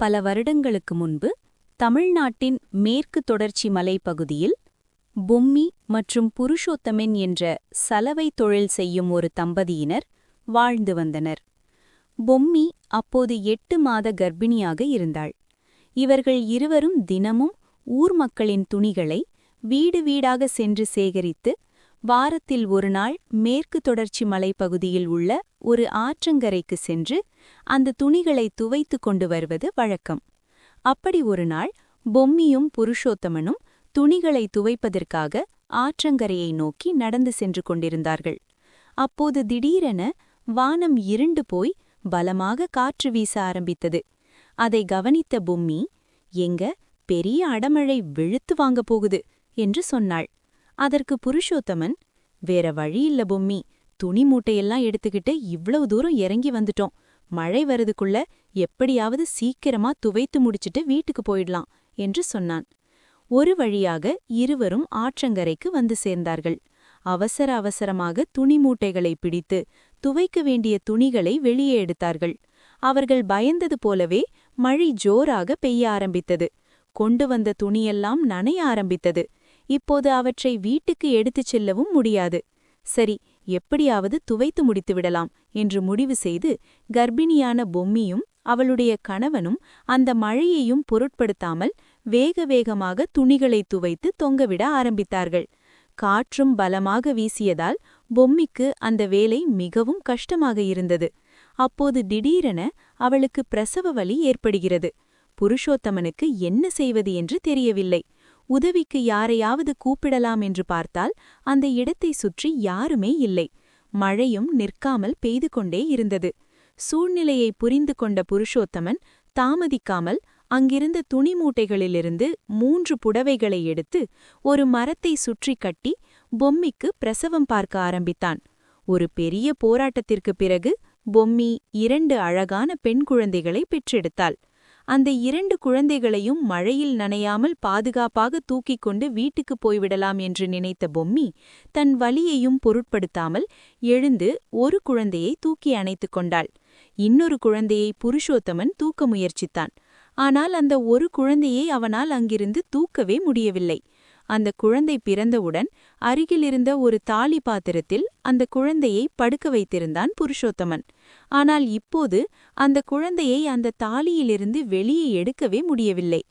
பல வருடங்களுக்கு முன்பு தமிழ்நாட்டின் மேற்கு தொடர்ச்சி மலைப்பகுதியில் பொம்மி மற்றும் புருஷோத்தமென் என்ற சலவை தொழில் செய்யும் ஒரு தம்பதியினர் வாழ்ந்து வந்தனர். பொம்மி அப்போது எட்டு மாத கர்ப்பிணியாக இருந்தாள். இவர்கள் இருவரும் தினமும் ஊர் மக்களின் துணிகளை வீடு வீடாக சென்று சேகரித்து வாரத்தில் ஒரு நாள் மேற்கு தொடர்ச்சி மலைப்பகுதியில் உள்ள ஒரு ஆற்றங்கரைக்கு சென்று அந்த துணிகளை துவைத்து கொண்டு வருவது வழக்கம். அப்படி ஒரு நாள் பொம்மியும் புருஷோத்தமனும் துணிகளை துவைப்பதற்காக ஆற்றங்கரையை நோக்கி நடந்து சென்று கொண்டிருந்தார்கள். அப்போது திடீரென வானம் இருண்டு போய் பலமாக காற்று வீச ஆரம்பித்தது. அதை கவனித்த பொம்மி எங்க பெரிய அடமழை வெளுத்து வாங்க போகுது என்று சொன்னாள். அதற்கு புருஷோத்தமன் வேற வழியில்ல பொம்மி துணி மூட்டையெல்லாம் எடுத்துக்கிட்டு இவ்வளவு தூரம் இறங்கி வந்துட்டோம். மழை வரதுக்குள்ள எப்படியாவது சீக்கிரமா துவைத்து முடிச்சிட்டு வீட்டுக்கு போயிடலாம் என்று சொன்னான். ஒரு வழியாக இருவரும் ஆற்றங்கரைக்கு வந்து சேர்ந்தார்கள். அவசர அவசரமாக துணி மூட்டைகளை பிடித்து துவைக்க வேண்டிய துணிகளை வெளியே எடுத்தார்கள். அவர்கள் பயந்தது போலவே மழை ஜோராக பெய்ய ஆரம்பித்தது. கொண்டு வந்த துணியெல்லாம் நனைய ஆரம்பித்தது. இப்போது அவற்றை வீட்டுக்கு எடுத்துச் செல்லவும் முடியாது. சரி எப்படியாவது துவைத்து முடித்துவிடலாம் என்று முடிவு செய்து கர்ப்பிணியான பொம்மியும் அவளுடைய கணவனும் அந்த மழையையும் பொருட்படுத்தாமல் வேக வேகமாக துணிகளை துவைத்து தொங்கவிட ஆரம்பித்தார்கள். காற்றும் பலமாக வீசியதால் பொம்மிக்கு அந்த வேலை மிகவும் கஷ்டமாக இருந்தது. அப்போது திடீரென அவளுக்கு பிரசவ வலி ஏற்படுகிறது. புருஷோத்தமனுக்கு என்ன செய்வது என்று தெரியவில்லை. உதவிக்கு யாரையாவது கூப்பிடலாம் என்று பார்த்தால் அந்த இடத்தை சுற்றி யாருமே இல்லை. மழையும் நிற்காமல் பெய்து கொண்டே இருந்தது. சூழ்நிலையை புரிந்து கொண்ட புருஷோத்தமன் தாமதிக்காமல் அங்கிருந்த துணி மூட்டைகளிலிருந்து மூன்று புடவைகளை எடுத்து ஒரு மரத்தை சுற்றி கட்டி பொம்மிக்கு பிரசவம் பார்க்க ஆரம்பித்தான். ஒரு பெரிய போராட்டத்திற்கு பிறகு பொம்மி இரண்டு அழகான பெண் குழந்தைகளை பெற்றெடுத்தாள். அந்த இரண்டு குழந்தைகளையும் மழையில் நனையாமல் பாதுகாப்பாக தூக்கிக் கொண்டு வீட்டுக்கு போய்விடலாம் என்று நினைத்த பொம்மி தன் வலியையும் பொருட்படுத்தாமல் எழுந்து ஒரு குழந்தையை தூக்கி அணைத்துக் கொண்டாள். இன்னொரு குழந்தையை புருஷோத்தமன் தூக்க முயற்சித்தான். ஆனால் அந்த ஒரு குழந்தையை அவனால் அங்கிருந்து தூக்கவே முடியவில்லை. அந்த குழந்தை பிறந்தவுடன் அருகிலிருந்த ஒரு தாலி பாத்திரத்தில் அந்த குழந்தையை படுக்க வைத்திருந்தான் புருஷோத்தமன். ஆனால் இப்போது அந்த குழந்தையை அந்த தாலியிலிருந்து வெளியே எடுக்கவே முடியவில்லை.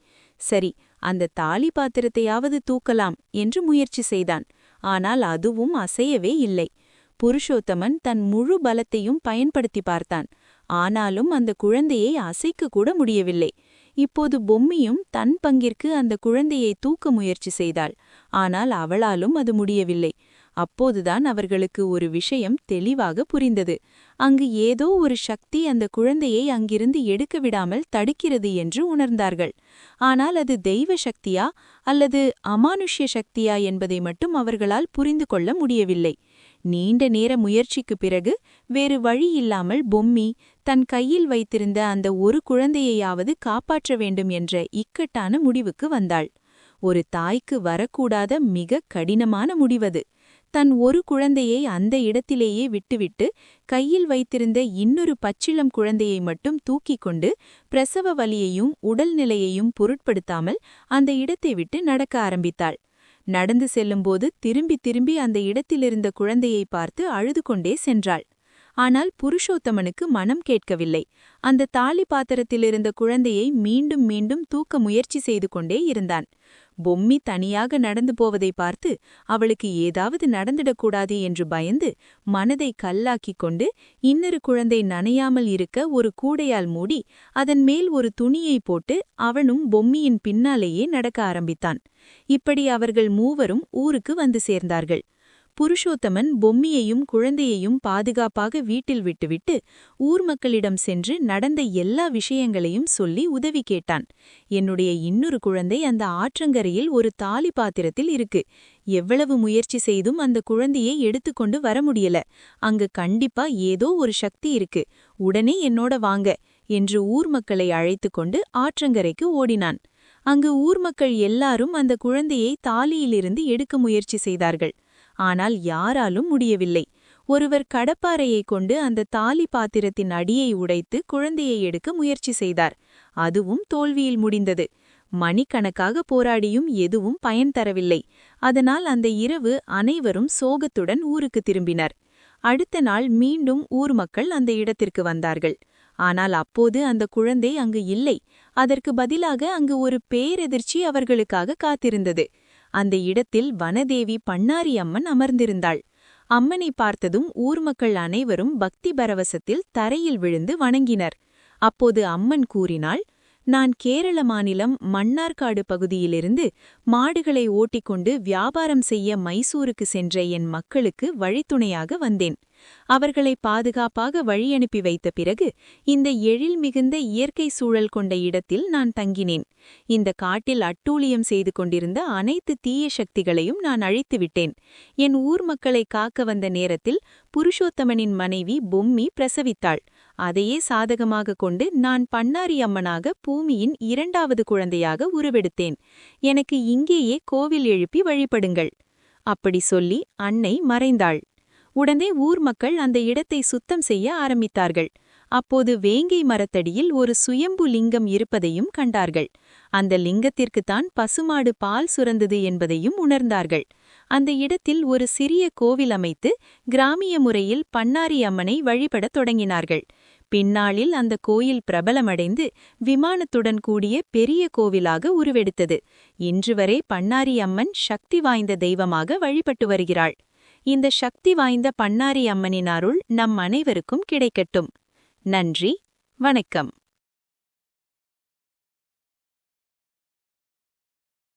சரி அந்த தாலி பாத்திரத்தையாவது தூக்கலாம் என்று முயற்சி செய்தான். ஆனால் அதுவும் அசையவே இல்லை. புருஷோத்தமன் தன் முழு பலத்தையும் பயன்படுத்தி பார்த்தான். ஆனாலும் அந்த குழந்தையை அசைக்க கூட முடியவில்லை. இப்போது பொம்மியும் தன் பங்கிற்கு அந்த குழந்தையை தூக்க முயற்சி செய்தாள். ஆனால் அவளாலும் அது முடியவில்லை. அப்போதுதான் அவர்களுக்கு ஒரு விஷயம் தெளிவாக புரிந்தது. அங்கு ஏதோ ஒரு சக்தி அந்த குழந்தையை அங்கிருந்து எடுக்க விடாமல் தடுக்கிறது என்று உணர்ந்தார்கள். ஆனால் அது தெய்வ சக்தியா அல்லது அமானுஷ்ய சக்தியா என்பதை மட்டும் அவர்களால் புரிந்து கொள்ள முடியவில்லை. நீண்ட நேர முயற்சிக்கு பிறகு வேறு வழி இல்லாமல் பொம்மி தன் கையில் வைத்திருந்த அந்த ஒரு குழந்தையையாவது காப்பாற்ற வேண்டும் என்ற இக்கட்டான முடிவுக்கு வந்தாள். ஒரு தாய்க்கு வரக்கூடாத மிக கடினமான முடிவது. தன் ஒரு குழந்தையை அந்த இடத்திலேயே விட்டுவிட்டு கையில் வைத்திருந்த இன்னொரு பச்சிளம் குழந்தையை மட்டும் தூக்கிக் கொண்டு பிரசவ வலியையும் உடல்நிலையையும் பொருட்படுத்தாமல் அந்த இடத்தை விட்டு நடக்க ஆரம்பித்தாள். நடந்து செல்லும்போது திரும்பி திரும்பி அந்த இடத்திலிருந்த குழந்தையை பார்த்து அழுது கொண்டே சென்றாள். ஆனால் புருஷோத்தமனுக்கு மனம் கேட்கவில்லை. அந்த தாலி பாத்திரத்திலிருந்த குழந்தையை மீண்டும் மீண்டும் தூக்க முயற்சி செய்து கொண்டே இருந்தான். பொம்மி தனியாக நடந்து போவதை பார்த்து அவளுக்கு ஏதாவது நடந்துடக்கூடாது என்று பயந்து மனதை கல்லாக்கிக் கொண்டு இன்னொரு குழந்தை நனையாமல் இருக்க ஒரு கூடையால் மூடி அதன் மேல் ஒரு துணியை போட்டு அவனும் பொம்மியின் பின்னாலேயே நடக்க ஆரம்பித்தான். இப்படி அவர்கள் மூவரும் ஊருக்கு வந்து சேர்ந்தார்கள். புருஷோத்தமன் பொம்மியையும் குழந்தையையும் பாதுகாப்பாக வீட்டில் விட்டுவிட்டு ஊர் மக்களிடம் சென்று நடந்த எல்லா விஷயங்களையும் சொல்லி உதவி கேட்டான். என்னுடைய இன்னொரு குழந்தை அந்த ஆற்றங்கரையில் ஒரு தாலி பாத்திரத்தில் இருக்கு. எவ்வளவு முயற்சி செய்தும் அந்த குழந்தையை எடுத்துக்கொண்டு வர முடியல. அங்கு கண்டிப்பா ஏதோ ஒரு சக்தி இருக்கு. உடனே என்னோட வாங்க என்று ஊர் மக்களை அழைத்து கொண்டு ஆற்றங்கரைக்கு ஓடினான். அங்கு ஊர் மக்கள் எல்லாரும் அந்த குழந்தையை தாலியிலிருந்து எடுக்க முயற்சி செய்தார்கள். ஆனால் யாராலும் முடியவில்லை. ஒருவர் கடப்பாறையை கொண்டு அந்த தாலி பாத்திரத்தின் அடியை உடைத்து குழந்தையை எடுக்க முயற்சி செய்தார். அதுவும் தோல்வியில் முடிந்தது. மணிக்கணக்காக போராடியும் எதுவும் பயன் தரவில்லை. அதனால் அந்த இரவு அனைவரும் சோகத்துடன் ஊருக்கு திரும்பினர். அடுத்த நாள் மீண்டும் ஊர் மக்கள் அந்த இடத்திற்கு வந்தார்கள். ஆனால் அப்போது அந்த குழந்தை அங்கு இல்லை. அதற்கு பதிலாக அங்கு ஒரு பேரெதிர்ச்சி அவர்களுக்காக காத்திருந்தது. அந்த இடத்தில் வனதேவி பண்ணாரி அம்மன் அமர்ந்திருந்தாள். அம்மனை பார்த்ததும் ஊர் மக்கள் அனைவரும் பக்தி பரவசத்தில் தரையில் விழுந்து வணங்கினர். அப்போது அம்மன் கூறினாள் நான் கேரள மாநிலம் மன்னார்காடு பகுதியிலிருந்து மாடுகளை ஓட்டிக்கொண்டு வியாபாரம் செய்ய மைசூருக்கு சென்ற என் மக்களுக்கு வழித்துணையாக வந்தேன். அவர்களை பாதுகாப்பாக வழியனுப்பி வைத்த பிறகு இந்த எழில் மிகுந்த இயற்கை சூழல் கொண்ட இடத்தில் நான் தங்கினேன். இந்த காட்டில் அட்டூழியம் செய்து கொண்டிருந்த அனைத்து தீய சக்திகளையும் நான் அழித்துவிட்டேன் என் ஊர் மக்களை காக்க வந்த நேரத்தில் புருஷோத்தமனின் மனைவி பொம்மி பிரசவித்தாள். அதையே சாதகமாக கொண்டு நான் பண்ணாரி அம்மனாக பூமியின் இரண்டாவது குழந்தையாக உருவெடுத்தேன். எனக்கு இங்கேயே கோவில் எழுப்பி வழிபடுங்கள். அப்படி சொல்லி அன்னை மறைந்தாள். உடனே ஊர் மக்கள் அந்த இடத்தை சுத்தம் செய்ய ஆரம்பித்தார்கள். அப்போது வேங்கை மரத்தடியில் ஒரு சுயம்பு லிங்கம் இருப்பதையும் கண்டார்கள். அந்த லிங்கத்திற்குத்தான் பசுமாடு பால் சுரந்தது என்பதையும் உணர்ந்தார்கள். அந்த இடத்தில் ஒரு சிறிய கோவில் அமைத்து கிராமிய முறையில் பண்ணாரி அம்மனை வழிபடத் தொடங்கினார்கள். பின்னாளில் அந்த கோயில் பிரபலமடைந்து விமானத்துடன் கூடிய பெரிய கோவிலாக உருவெடுத்தது. இன்று வரை பண்ணாரி அம்மன் சக்தி வாய்ந்த தெய்வமாக வழிபட்டு வருகிறாள். இந்த சக்தி வாய்ந்த பண்ணாரி அம்மனின் அருள் நம் அனைவருக்கும் கிடைக்கட்டும். நன்றி. வணக்கம்.